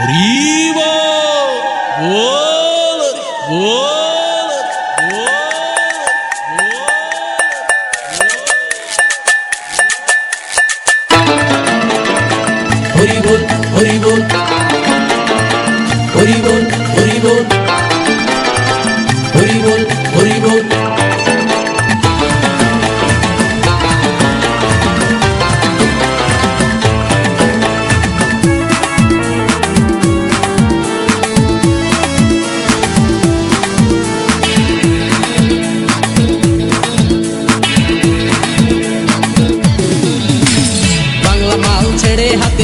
হরিব বল বল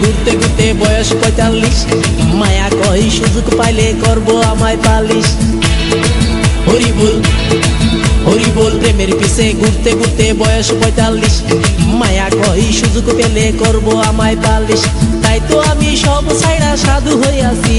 ঘুরতে ঘুরতে বয়স পঁয়তাল্লিশ। মায়া কই সুযোগ পাইলে করব আমায় পালিশ। হরি বল হরি বল, প্রেমের পিছে ঘুরতে ঘুরতে বয়স পঁয়তাল্লিশ। মায়া কই সুযোগ পেলে করব আমায় পালিশ। তাই তো আমি সব ছাইড়া সাধু হইয়াছি